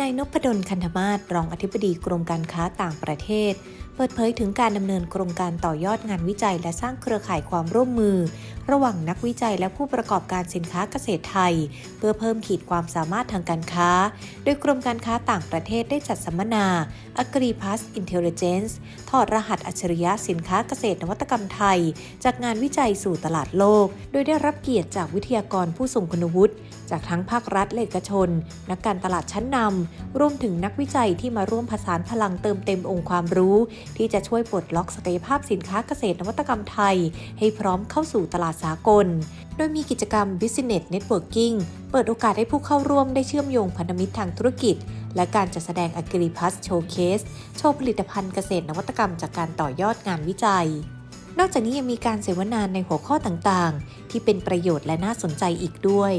นายนพดลคันธมาศรองอธิบดีกรมการค้าต่างประเทศ เปิดเผยถึงการดำเนินโครงการต่อยอดงานวิจัย และสร้างเครือข่ายความร่วมมือ ระหว่างนักวิจัยและผู้ประกอบการสินค้าเกษตรไทย เพื่อเพิ่มขีดความสามารถทางการค้า โดยกรมการค้าต่างประเทศได้จัดสัมมนา AgriPass Intelligence ถอดรหัสอัจฉริยะสินค้าเกษตรนวัตกรรมไทย จากงานวิจัยสู่ตลาดโลก โดยได้รับเกียรติจากวิทยากรผู้ทรงคุณวุฒิจากทั้งภาครัฐและเอกชน นักการตลาดชั้นนำรวมถึงนักวิจัยที่มาร่วมผสานพลังเติมเต็มองค์ความรู้ ที่จะช่วยปลดล็อกศักยภาพสินค้าเกษตรนวัตกรรมไทย ให้พร้อมเข้าสู่ตลาดสากล โดยมีกิจกรรม Business Networking เปิดโอกาสให้ผู้เข้าร่วมได้เชื่อมโยงพันธมิตรทางธุรกิจ และการจัดแสดง AgriPass Showcase โชว์ผลิตภัณฑ์เกษตรนวัตกรรมจากการต่อยอดงานวิจัยนอกจากนี้ยังมีการเสวนาในหัวข้อต่างๆ ที่เป็นประโยชน์และน่าสนใจอีกด้วย